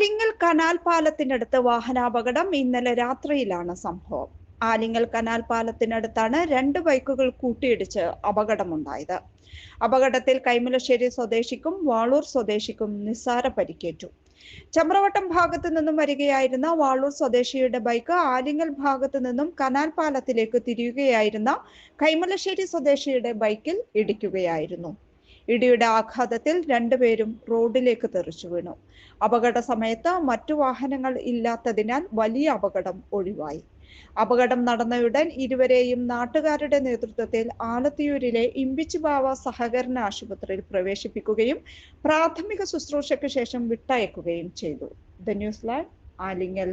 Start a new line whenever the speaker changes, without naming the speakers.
Alingal canal പാലത്തിനടുത്ത് വാഹനാപകടം ഇന്നലെ രാത്രിയിലാണ് സംഭവം. ആലിങ്ങൽ കനാൽ പാലത്തിനടുത്താണ് രണ്ട് ബൈക്കുകൾ കൂട്ടിയിടിച്ച് അപകടമുണ്ടായത്. അപകടത്തിൽ കൈമലശ്ശേരി സ്വദേശിക്കും വാളൂർ സ്വദേശിക്കും നിസ്സാര പരിക്കേറ്റു. ചമ്രവട്ടം ഭാഗത്തു നിന്നും വരികയായിരുന്ന വാളൂർ സ്വദേശിയുടെ ബൈക്ക് ആലിങ്ങൽ ഭാഗത്തു നിന്നും കനാൽ പാലത്തിലേക്ക് തിരിയുകയായിരുന്ന കൈമലശ്ശേരി സ്വദേശിയുടെ ബൈക്കിൽ ഇടിക്കുകയായിരുന്നു. ഇടിയുടെ ആഘാതത്തിൽ രണ്ടുപേരും റോഡിലേക്ക് തെറിച്ചു വീണു. അപകട സമയത്ത് മറ്റു വാഹനങ്ങൾ ഇല്ലാത്തതിനാൽ വലിയ അപകടം ഒഴിവായി. അപകടം നടന്നയുടൻ ഇരുവരെയും നാട്ടുകാരുടെ നേതൃത്വത്തിൽ ആലത്തിയൂരിലെ ഇമ്പിച്ചുബാവ സഹകരണ ആശുപത്രിയിൽ പ്രവേശിപ്പിക്കുകയും പ്രാഥമിക ശുശ്രൂഷയ്ക്ക് ശേഷം വിട്ടയക്കുകയും ചെയ്തു. The news live Alingal.